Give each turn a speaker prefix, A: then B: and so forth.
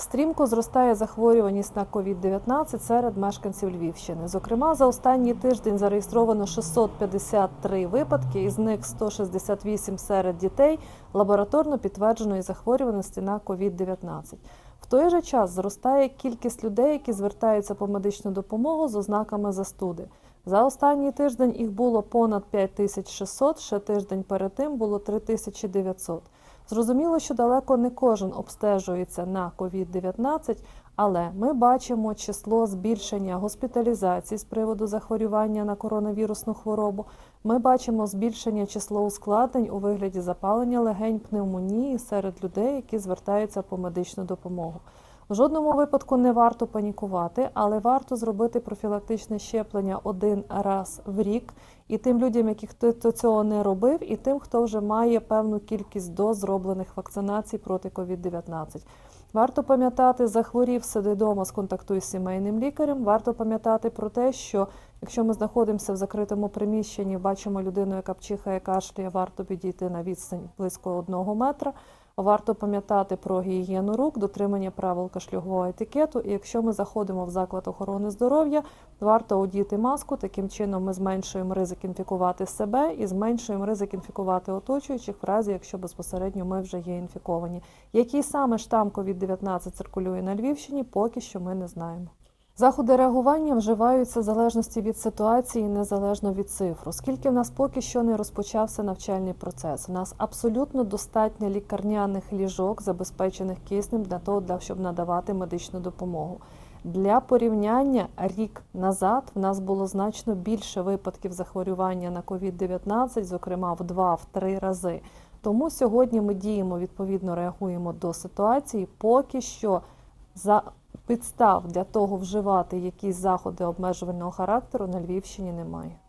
A: Стрімко зростає захворюваність на COVID-19 серед мешканців Львівщини. Зокрема, за останній тиждень зареєстровано 653 випадки, із них 168 серед дітей лабораторно підтвердженої захворюваності на COVID-19. В той же час зростає кількість людей, які звертаються по медичну допомогу з ознаками застуди. За останній тиждень їх було понад 5600, ще тиждень перед тим було 3900. Зрозуміло, що далеко не кожен обстежується на COVID-19, але ми бачимо число збільшення госпіталізацій з приводу захворювання на коронавірусну хворобу. Ми бачимо збільшення число ускладнень у вигляді запалення легень, пневмонії серед людей, які звертаються по медичну допомогу. В жодному випадку не варто панікувати, але варто зробити профілактичне щеплення один раз в рік і тим людям, які хто цього не робив, і тим, хто вже має певну кількість доз зроблених вакцинацій проти COVID-19. Варто пам'ятати, захворів, сиди вдома, сконтактуй з сімейним лікарем. Варто пам'ятати про те, що якщо ми знаходимося в закритому приміщенні, бачимо людину, яка пчихає, кашляє, варто підійти на відстань близько одного метра. Варто пам'ятати про гігієну рук, дотримання правил кашлюгового етикету. І якщо ми заходимо в заклад охорони здоров'я, варто одіти маску. Таким чином ми зменшуємо ризик інфікувати себе і зменшуємо ризик інфікувати оточуючих, в разі якщо безпосередньо ми вже є інфіковані. Який саме штам COVID-19 циркулює на Львівщині, поки що ми не знаємо. Заходи реагування вживаються в залежності від ситуації, незалежно від цифр. Оскільки в нас поки що не розпочався навчальний процес, у нас абсолютно достатньо лікарняних ліжок, забезпечених киснем для того, для щоб надавати медичну допомогу. Для порівняння рік назад в нас було значно більше випадків захворювання на COVID-19, зокрема в 2-3 рази. Тому сьогодні ми діємо відповідно реагуємо до ситуації. Поки що за підстав для того вживати якісь заходи обмежувального характеру на Львівщині немає.